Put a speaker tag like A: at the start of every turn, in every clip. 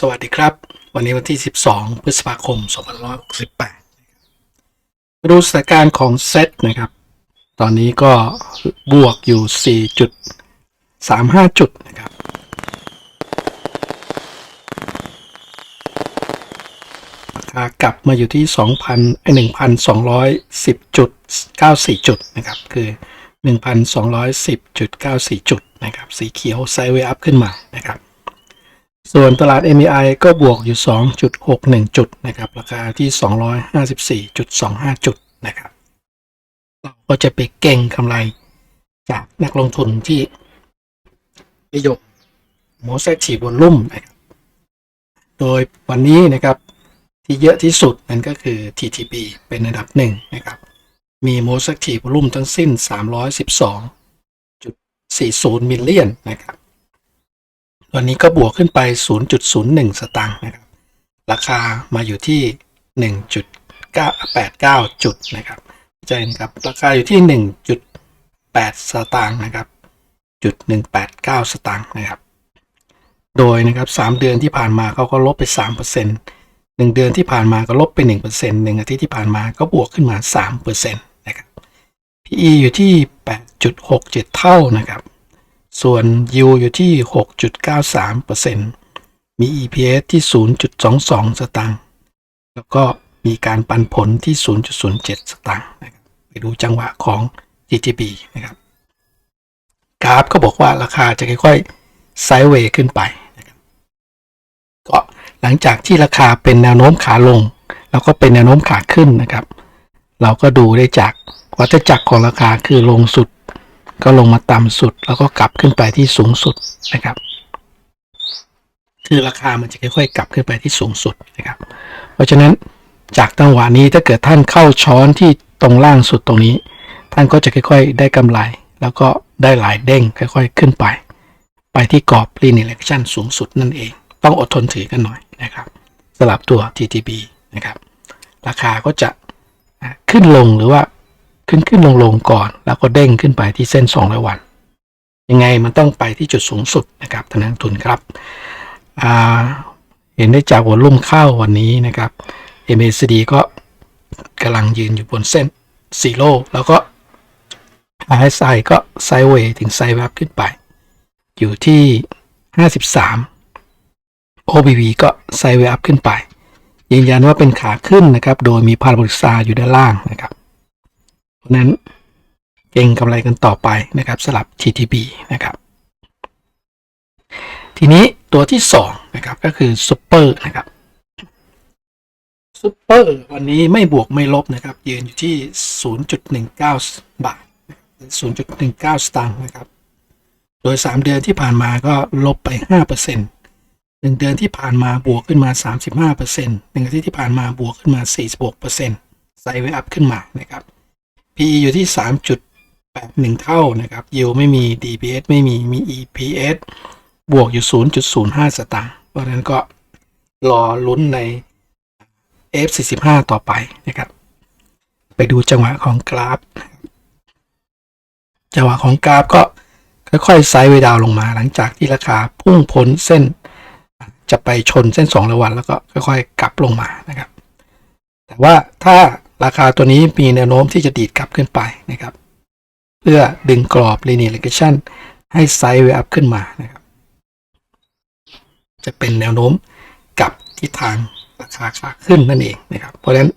A: สวัสดีครับ วันนี้วันที่ 12 พฤษภาคม 2568มาดูสถานการณ์ของเซตนะครับ ตอนนี้ก็บวกอยู่ 4.35 จุดนะครับ ราคากลับมาอยู่ที่ 2,000ไอ้1,210จุด94 จุดนะครับ คือ 1,210.94 จุดนะครับ สีเขียวไซเวอัพขึ้นมานะครับ ส่วนตลาด MEI ก็บวกอยู่ 2.61 จุดนะครับ ราคาที่ 254.25 จุดนะครับ เราก็จะไปเก่งกำไรจากนักลงทุนที่นิยมโมเสกฉีบนลุ่มนะครับโดยวันนี้นะครับที่เยอะที่สุดนั่นก็คือ TTB เป็นอันดับหนึ่งนะครับ มีโมเสกฉีบนลุ่มทั้งสิ้น 312.40 มิลเลียนนะครับ วันนี้ก็บวกขึ้นไป 0.01 สตางค์นะครับ ราคามาอยู่ที่ 1.89 จุดนะครับใจนะครับ ราคาอยู่ที่ 1 8 สตางค์นะครับจุด189 สตางค์นะครับ โดยนะครับ3เดือนที่ผ่านมาเขาก็ลบไป 3% 1 เดือนที่ผ่านมาก็ลบไป 1% 1 อาทิตย์ที่ผ่านมาก็บวกขึ้นมา 3%นะครับ PE อยู่ที่ 8.67 เท่านะครับ ส่วน y ูอยู่ที่ 6.93%มี EPS ที่ 0.22 สตางค์ แล้วก็มีการปันผลที่ 0.07 สตางค์นะครับไปดูจังหวะของ GTB นะครับ กราฟก็บอกว่าราคาจะค่อยๆไซด์เวย์ขึ้นไปนะครับก็หลังจากที่ราคาเป็นแนวโน้มขาลง แล้วก็เป็นแนวโน้มขาขึ้นนะครับ เราก็ดูได้จากวัฏจักรของราคาคือลงสุด ก็ลงมาต่ำสุดแล้วก็กลับขึ้นไปที่สูงสุดนะครับ คือราคามันจะค่อยๆ กลับขึ้นไปที่สูงสุดนะครับ เพราะฉะนั้นจากจังหวะนี้ถ้าเกิดท่านเข้าช้อนที่ตรงล่างสุดตรงนี้ ท่านก็จะค่อย ๆ ได้กำไร แล้วก็ได้หลายเด้งค่อย ๆ ขึ้นไป ไปที่กรอบ linear action สูงสุดนั่นเอง ต้องอดทนถือกันหน่อยนะครับสลับตัว TTB นะครับ ราคาก็จะขึ้นลงหรือว่า ขึ้นขึ้นลงลงก่อน แล้วก็เด้งขึ้นไปที่เส้น200วัน ยังไงมันต้องไปที่จุดสูงสุดนะครับท่านนักลงทุนครับเห็นได้จากวอลุ่มเข้าวันนี้นะครับ MACD ก็กำลังยืนอยู่บนเส้นซีโร่แล้วก็ RSI ก็ไซด์เวย์ถึงไซด์แวบขึ้นไป อยู่ที่ 53 OBV ก็ไซด์เวย์อัพขึ้นไปยืนยันว่าเป็นขาขึ้นนะครับ โดยมีพาราโบลิกซาอยู่ด้านล่างนะครับ ราะนั้นเก่งกำไรกันต่อไปนะครับสลับ GTB นะครับ ทีนี้ตัวที่2นะครับก็คือซูเปอร์นะครับซูเปอร์วันนี้ไม่บวกไม่ลบนะครับยืนอยู่ที่ 0.19 บาท 0.19 สตางค์นะครับ โดย 3 เดือนที่ผ่านมาก็ลบไป 5% 1 เดือนที่ผ่านมาบวกขึ้นมา 35% 1อาทิตย์ที่ผ่านมาบวกขึ้นมา 46%ไซด์ไว้อัพขึ้นมานะครับ PE อยู่ที่ 3.81 เท่านะครับ yield ไม่มี DPS ไม่มี มี EPS บวกอยู่ 0.05 สตางค์ เพราะฉะนั้นก็รอลุ้นใน F45 ต่อไปนะครับ ไปดูจังหวะของกราฟ จังหวะของกราฟก็ค่อยๆไซด์เวดาวลงมาหลังจากที่ราคาพุ่งพ้นเส้น จะไปชนเส้น2ระวันแล้วก็ค่อยๆ กลับลงมานะครับ แต่ว่าถ้า ราคาตัวนี้มีแนวโน้มที่จะดีดกลับขึ้นไปนะครับ เพื่อดึงกรอบ linear regression ให้ไซด์เวย์อัพขึ้นมานะครับ จะเป็นแนวโน้มกับทิศทางราคาขาขึ้นนั่นเองนะครับ เพราะฉะนั้น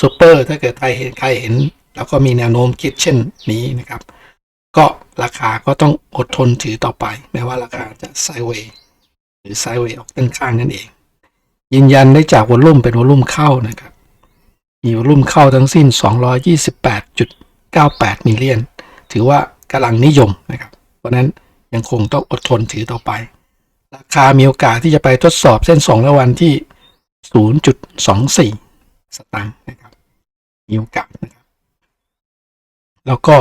A: ซูเปอร์ถ้าเกิดใครเห็นใครเห็น แล้วก็มีแนวโน้มคิดเช่นนี้นะครับ ก็ราคาก็ต้องอดทนถือต่อไป แม้ว่าราคาจะไซด์เวย์หรือไซด์เวย์ออกด้านข้างนั่นเองยืนยันได้จากวอลลุ่มเป็นวอลลุ่มเข้านะครับ มีวอลุ่มเข้าทั้งสิ้น 228.98 มิลเลียน ถือว่ากำลังนิยมนะครับ เพราะนั้นยังคงต้องอดทนถือต่อไป ราคามีโอกาสที่จะไปทดสอบเส้น2ระวันที่ 0.24 สตางค์นะครับมีโอกาสนะครับ แล้วก็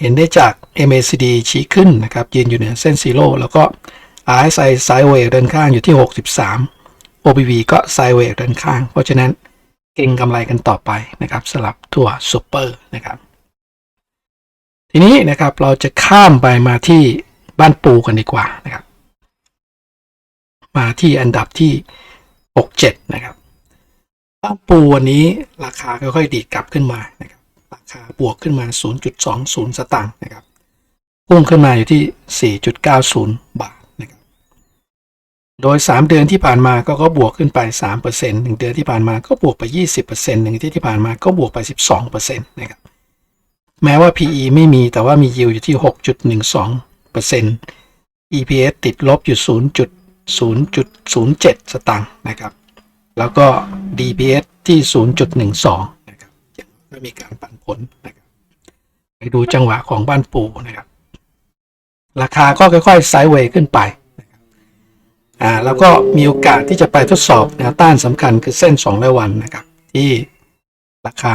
A: เห็นได้จาก MACD ชี้ขึ้นนะครับยืนอยู่เหนือเส้นซีโร่แล้วก็ RSI ไซด์เวย์เดินข้างอยู่ที่ 63 OBV ก็ไซด์เวย์เดินข้าง เพราะฉะนั้น เก่งกำไรกันต่อไปนะครับสลับตัวซูเปอร์นะครับ ทีนี้นะครับเราจะข้ามไปมาที่บ้านปูกันดีกว่านะครับ มาที่อันดับที่ 67 นะครับ บ้านปูวันนี้ราคาค่อยๆดีดกลับขึ้นมานะครับราคาบวกขึ้นมา 0.20 สตางค์นะครับพุ่งขึ้นมาอยู่ที่ 4.90 บาท โดย 3 เดือนที่ผ่านมาก็ก็บวกขึ้นไป 3%หนึ่งเดือนที่ผ่านมาก็บวกไป 20%หนึ่งที่ที่ผ่านมาก็บวกไป 12%นะครับแม้ว่า PE ไม่มีแต่ว่ามี yield อยู่ที่ 6.12% EPS ติดลบอยู่ 0.0.07 สตางค์นะครับ แล้วก็ DPS ที่ 0.12 นะครับยังไม่มีการปันผลนะครับไปดูจังหวะของบ้านปูนะครับ ราคาก็ค่อยๆไซด์เวย์ขึ้นไป อ่าแล้วก็มีโอกาสที่จะไปทดสอบแนวต้านสำคัญคือเส้น2ร้อยวันนะครับ ที่ราคา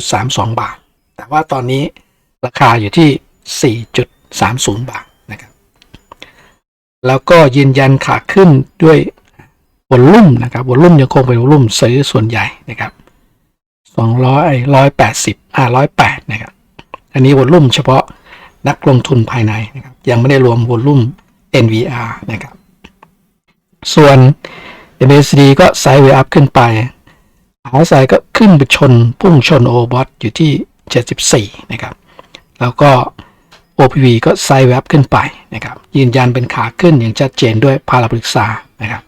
A: 5.32 บาท แต่ว่าตอนนี้ราคาอยู่ที่ 4.30 บาทนะครับ แล้วก็ยืนยันขาขึ้นด้วยวอลลุ่มนะครับวอลลุ่มยังคงเป็นวอลลุ่มซื้อส่วนใหญ่นะครับ 200 180อ่า108 นะครับ อันนี้วอลลุ่มเฉพาะนักลงทุนภายในนะครับ ยังไม่ได้รวมวอลลุ่ม NVR นะครับ ส่วน MACD ก็ไซด์เวย์อัพขึ้นไป RSI ก็ขึ้นไปชน พุ่งชนโอบอทอยู่ที่ 74 นะครับ แล้วก็ OPV ก็ไซด์เวย์อัพขึ้นไปนะครับ ยืนยันเป็นขาขึ้นอย่างชัดเจนด้วยพาราบริกษานะครับ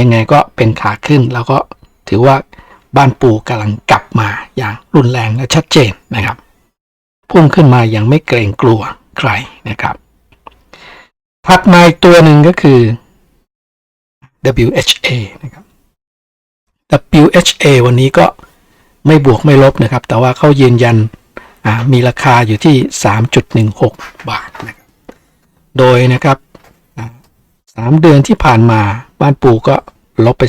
A: ยังไงก็เป็นขาขึ้นแล้วก็ถือว่าบ้านปูกำลังกลับมาอย่างรุนแรงและชัดเจนนะครับ พุ่งขึ้นมาอย่างไม่เกรงกลัวใครนะครับ ถัดมาอีกตัวหนึ่งก็คือ WHA นะครับ WHA วันนี้ก็ไม่บวกไม่ลบนะครับ แต่ว่าเขายืนยันมีราคาอยู่ที่ 3.16 บาทนะครับ โดยนะครับสามเดือนที่ผ่านมาบ้านปูก็ลบไป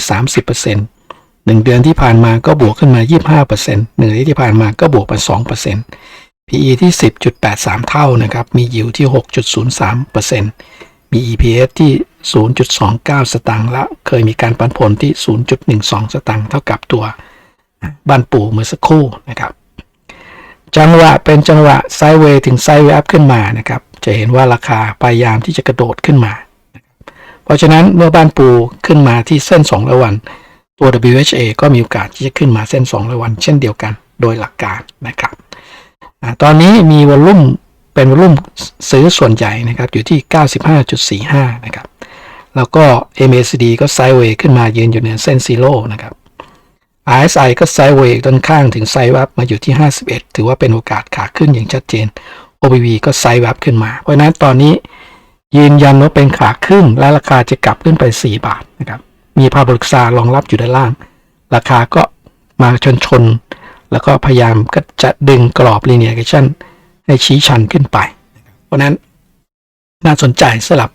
A: 30%หนึ่งเดือนที่ผ่านมาก็บวกขึ้นมา 25%หนึ่งเดือนที่ผ่านมาก็บวกไป2% PE ที่ 10.83 เท่านะครับ มี yield ที่ 6.03%มี EPS ที่ 0.29 สตางค์และเคยมีการปันผลที่ 0.12 สตางค์เท่ากับตัวบ้านปูเมื่อสักครู่นะครับ จังหวะเป็นจังหวะไซด์เวย์ถึงไซด์เวย์อัพขึ้นมานะครับ จะเห็นว่าราคาพยายามที่จะกระโดดขึ้นมา เพราะฉะนั้นเมื่อบ้านปูขึ้นมาที่เส้น2ระวันตัว WHA ก็มีโอกาสที่จะขึ้นมาเส้น2ระวันเช่นเดียวกันโดยหลักการนะครับอตอนนี้มีวอลลุ่มเป็นวอลลุ่มซื้อส่วนใหญ่นะครับอยู่ที่ 95.45 นะครับ แล้วก็ MACD ก็ไซด์เวย์ขึ้นมายืนอยู่เหนือเส้นซีโร่นะครับ RSI ก็ไซด์เวย์ด้านข้างถึงไซด์วับมาอยู่ที่ 51 ถือว่าเป็นโอกาสขาขึ้นอย่างชัดเจน OBV ก็ไซด์วับขึ้นมา เพราะนั้นตอนนี้ยืนยันว่าเป็นขาขึ้นและราคาจะกลับขึ้นไป 4 บาทนะครับ มีพาบริกษารองรับอยู่ด้านล่าง ราคาก็มาชนชน แล้วก็พยายามก็จะดึงกรอบ linear action ให้ชี้ชันขึ้นไป เพราะฉะนั้นน่าสนใจสำหรับ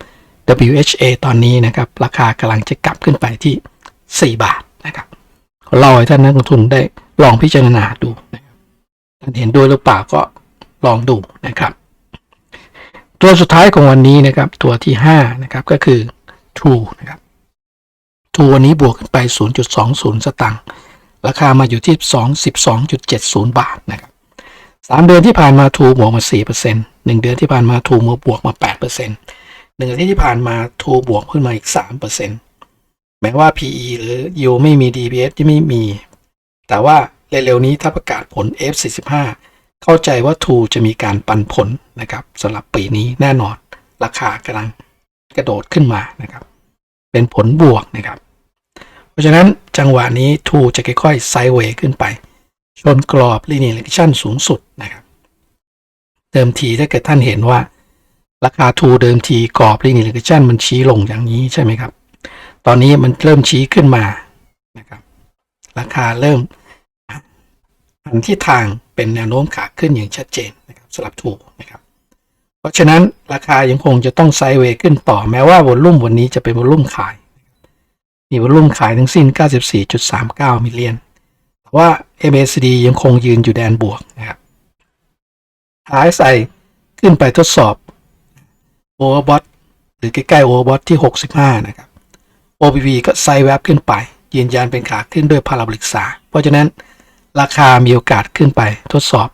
A: WHA ตอนนี้นะครับ ราคากำลังจะกลับขึ้นไปที่ 4 บาทนะครับเราให้ท่านนักลงทุนได้ลองพิจารณาดูนะครับท่านเห็นด้วยหรือเปล่าก็ลองดูนะครับ ตัวสุดท้ายของวันนี้นะครับ ตัวที่ 5 นะครับก็คือ True นะครับ True วันนี้บวกขึ้นไป 0.20 สตังค์ราคามาอยู่ที่ 212.70 บาทนะครับสามเดือนที่ผ่านมาทูบวกมา 4% 1 เดือนที่ผ่านมาทูบวกมา 8% หนึ่งอาทิตย์ที่ผ่านมาทูบวกขึ้นมาอีกสามเปอร์เซ็นต์แม้ว่า PE หรือ U ไม่มี DPS ที่ไม่มี แต่ว่าเร็วๆนี้ถ้าประกาศผล F45 เข้าใจว่าทูจะมีการปันผลนะครับสำหรับปีนี้แน่นอน ราคากำลังกระโดดขึ้นมานะครับ เป็นผลบวกนะครับ เพราะฉะนั้นจังหวะนี้ทูจะค่อยๆไซด์เวย์ขึ้นไป ชนกรอบ linear regression สูงสุดนะครับ เดิมทีถ้าเกิดท่านเห็นว่า ราคาทูเดิมทีกรอบ linear regression มันชี้ลงอย่างนี้ใช่ไหมครับ ตอนนี้มันเริ่มชี้ขึ้นมานะครับ ราคาเริ่มหันที่ทางเป็นแนวโน้มขาขึ้นอย่างชัดเจนนะครับสำหรับทูนะครับ เพราะฉะนั้นราคายังคงจะต้องไซด์เวย์ขึ้นต่อแม้ว่าวอลลุ่มวันนี้จะเป็นวอลลุ่มขาย มีวอลลุ่มขายทั้งสิ้น 94.39 มิลเลียนแต่ว่า MACD ยังคงยืนอยู่แดนบวกนะครับ RSI ขึ้นไปทดสอบ Overbought หรือใกล้ๆ Overbought ที่ 65 นะครับ OBV ก็ไซด์แวบขึ้นไป ยืนยันเป็นขาขึ้นด้วยพาราบริกษา เพราะฉะนั้นราคามีโอกาสขึ้นไปทดสอบ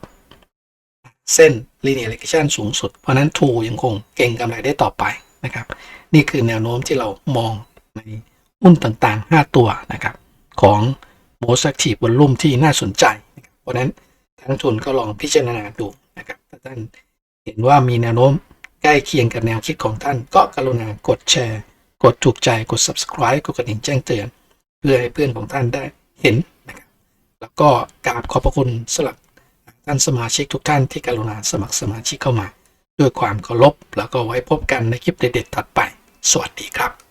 A: เส้น linear regression สูงสุด เพราะนั้นทูยังคงเก่งกำไรได้ต่อไปนะครับ นี่คือแนวโน้มที่เรามองในหุ้นต่างๆ 5 ตัวนะครับของ Most Active Volume ที่น่าสนใจ เพราะฉะนั้นทั้งทุนก็ลองพิจารณาดูนะครับถ้าท่านเห็นว่ามีแนวโน้ม ใกล้เคียงกับแนวคิดของท่าน ก็กรุณากดแชร์ กดถูกใจกด subscribe กดกระดิ่งแจ้งเตือน เพื่อให้เพื่อนของท่านได้เห็นนะครับแล้วก็กราบขอบพระคุณสำหรับท่านสมาชิกทุกท่านที่กรุณาสมัครสมาชิกเข้ามา ด้วยความเคารพแล้วก็ไว้พบกันในคลิปเด็ดๆถัดไป สวัสดีครับ